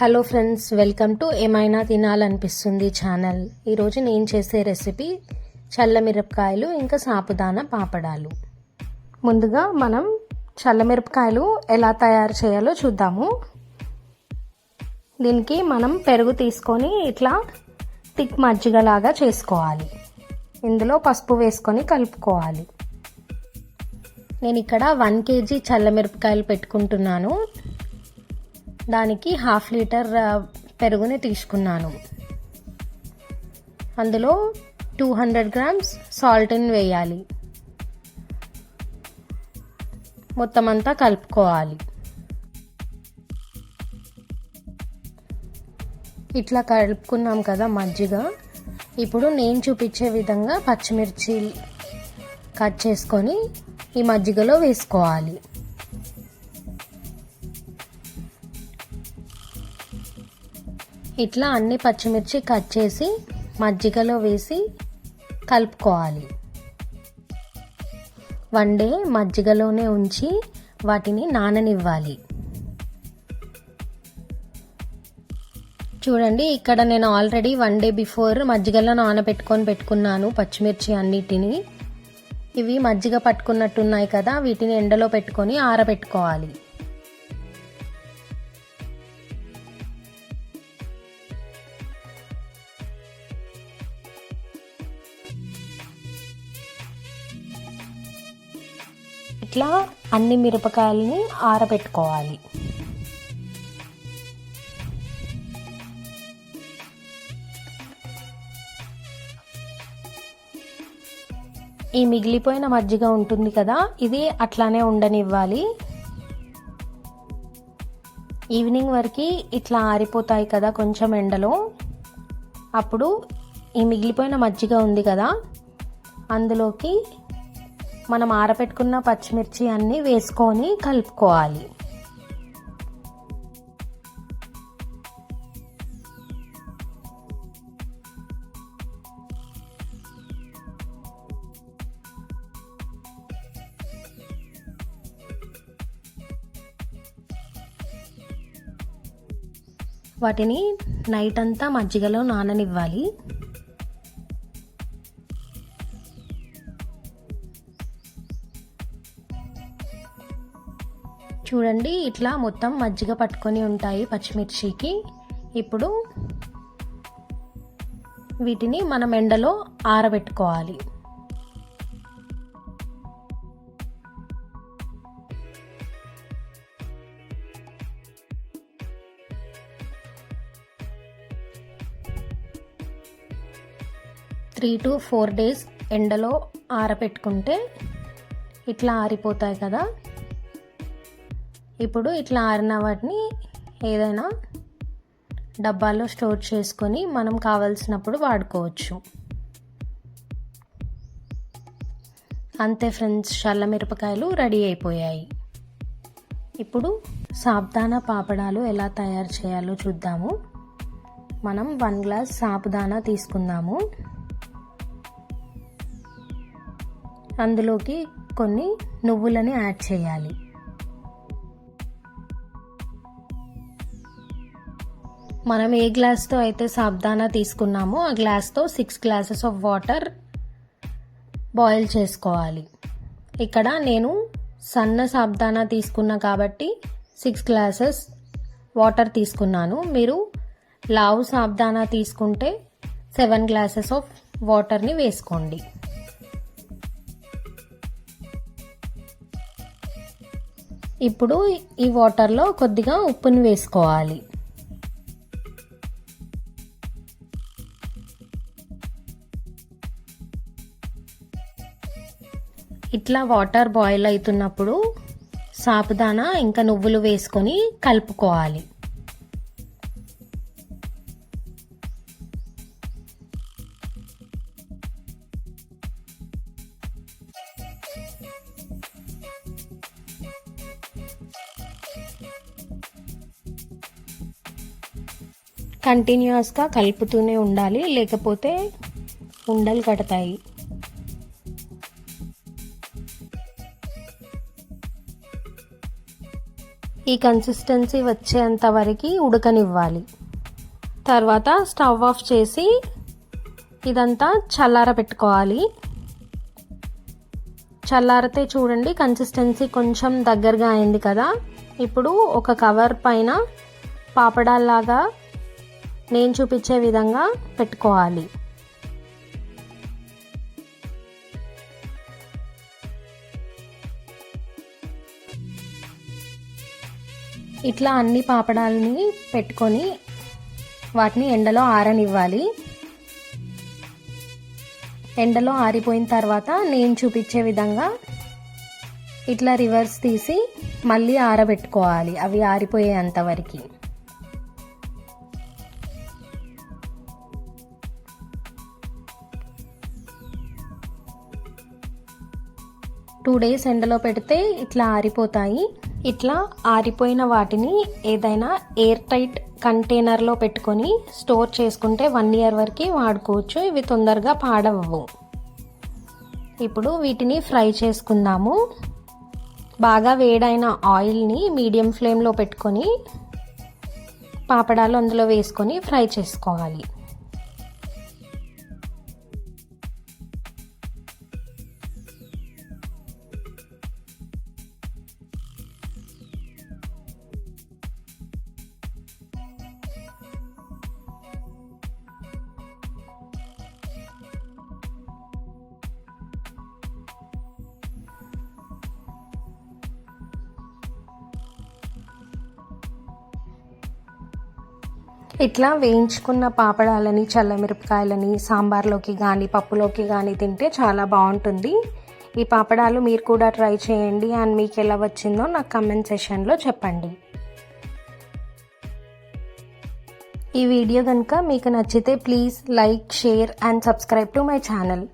Hello friends welcome to ఏమైనా తినాలనిపిస్తుంది channel ఈరోజు నేను చేసే రెసిపీ చల్లమిరపకాయలు ఇంకా సాపుదాన పాపడాలు. ముందుగా మనం చల్లమిరపకాయలు ఎలా తయారు చేయాలో చూద్దాము. దీనికి మనం పెరుగు తీసుకొని ఇట్లా టిక్ మజ్జిగలాగా చేసుకోవాలి. ఇందులో పసుపు వేసుకొని కలుపుకోవాలి. నేను ఇక్కడ వన్ కేజీ చల్లమిరపకాయలు పెట్టుకుంటున్నాను. దానికి హాఫ్ లీటర్ పెరుగుని తీసుకున్నాను. అందులో టూ హండ్రెడ్ గ్రామ్స్ సాల్ట్ని వేయాలి. మొత్తం అంతా కలుపుకోవాలి. ఇట్లా కలుపుకున్నాం కదా మజ్జిగ. ఇప్పుడు నేను చూపించే విధంగా పచ్చిమిర్చి కట్ చేసుకొని ఈ మజ్జిగలో వేసుకోవాలి. ఇట్లా అన్ని పచ్చిమిర్చి కట్ చేసి మజ్జిగలో వేసి కలుపుకోవాలి. వన్ డే మజ్జిగలోనే ఉంచి వాటిని నాననివ్వాలి. చూడండి ఇక్కడ నేను ఆల్రెడీ వన్ డే బిఫోర్ మజ్జిగలో నానబెట్టుకొని పెట్టుకున్నాను పచ్చిమిర్చి అన్నిటిని. ఇవి మజ్జిగ పట్టుకున్నట్టున్నాయి కదా వీటిని ఎండలో పెట్టుకొని ఆరబెట్టుకోవాలి. ఇట్లా అన్ని మిరపకాయలని ఆరబెట్టుకోవాలి. ఈ మిగిలిపోయిన మజ్జిగ ఉంటుంది కదా ఇది అట్లానే ఉండనివ్వాలి. ఈవినింగ్ వరకు ఇట్లా ఆరిపోతాయి కదా కొంచెం ఎండలో. అప్పుడు ఈ మిగిలిపోయిన మజ్జిగ ఉంది కదా అందులోకి మనం ఆరబెట్టుకున్న పచ్చిమిర్చి అన్నీ వేసుకొని కలుపుకోవాలి. వాటిని నైట్ అంతా మజ్జిగలో నాననివ్వాలి. చూడండి ఇట్లా మొత్తం మజ్జిగ పట్టుకొని ఉంటాయి పచ్చిమిర్చికి. ఇప్పుడు వీటిని మనం ఎండలో ఆరబెట్టుకోవాలి. త్రీ టు ఫోర్ డేస్ ఎండలో ఆరబెట్టుకుంటే ఇట్లా ఆరిపోతాయి కదా. ఇప్పుడు ఇట్లా ఆరిన వాటిని ఏదైనా డబ్బాలో స్టోర్ చేసుకొని మనం కావలసినప్పుడు వాడుకోవచ్చు. అంతే ఫ్రెండ్స్ చల్ల మిరపకాయలు రెడీ అయిపోయాయి. ఇప్పుడు సాబ్దానా పాపడాలు ఎలా తయారు చేయాలో చూద్దాము. మనం వన్ గ్లాస్ సాబుదానా తీసుకుందాము. అందులోకి కొన్ని నువ్వులని యాడ్ చేయాలి. మనం ఏ గ్లాస్తో అయితే సాబ్దానా తీసుకున్నామో ఆ గ్లాస్తో six glasses of water boil చేసుకోవాలి. ఇక్కడ నేను సన్న సాబ్దానా తీసుకున్నా కాబట్టి సిక్స్ గ్లాసెస్ వాటర్ తీసుకున్నాను. మీరు లావు సాబ్దానా తీసుకుంటే సెవెన్ గ్లాసెస్ ఆఫ్ వాటర్ని వేసుకోండి. ఇప్పుడు ఈ వాటర్లో కొద్దిగా ఉప్పుని వేసుకోవాలి. ఇట్లా వాటర్ బాయిల్ అవుతున్నప్పుడు సాపుదానా ఇంకా నువ్వులు వేసుకొని కలుపుకోవాలి. కంటిన్యూస్గా కలుపుతూనే ఉండాలి లేకపోతే ఉండలు కడతాయి. ఈ కన్సిస్టెన్సీ వచ్చేంత వరకు ఉడకనివ్వాలి. తర్వాత స్టవ్ ఆఫ్ చేసి ఇదంతా చల్లార పెట్టుకోవాలి. చల్లారితే చూడండి కన్సిస్టెన్సీ కొంచెం దగ్గరగా అయింది కదా. ఇప్పుడు ఒక కవర్ పైన పాపడాల్లాగా నేను చూపించే విధంగా పెట్టుకోవాలి. ఇట్లా అన్ని పాపడాలని పెట్టుకొని వాటిని ఎండలో ఆరనివ్వాలి. ఎండలో ఆరిపోయిన తర్వాత నేను చూపించే విధంగా ఇట్లా రివర్స్ తీసి మళ్ళీ ఆరబెట్టుకోవాలి. అవి ఆరిపోయేంతవరకు టూ డేస్ ఎండలో పెడితే ఇట్లా ఆరిపోతాయి. ఇట్లా ఆరిపోయిన వాటిని ఏదైనా ఎయిర్ టైట్ కంటైనర్లో పెట్టుకొని స్టోర్ చేసుకుంటే వన్ ఇయర్ వరకు వాడుకోవచ్చు. ఇవి తొందరగా పాడవవు. ఇప్పుడు వీటిని ఫ్రై చేసుకుందాము. బాగా వేడైన ఆయిల్ని మీడియం ఫ్లేమ్లో పెట్టుకొని పాపడాలు అందులో వేసుకొని ఫ్రై చేసుకోవాలి. ఇట్లా వేయించుకున్న పాపడాలని చల్లమిరపకాయలని సాంబార్లోకి కానీ పప్పులోకి కానీ తింటే చాలా బాగుంటుంది. ఈ పాపడాలు మీరు కూడా ట్రై చేయండి. అండ్ మీకు ఎలా వచ్చిందో నాకు కమెంట్ సెషన్లో చెప్పండి. ఈ వీడియో కనుక మీకు నచ్చితే please like share and subscribe to my channel.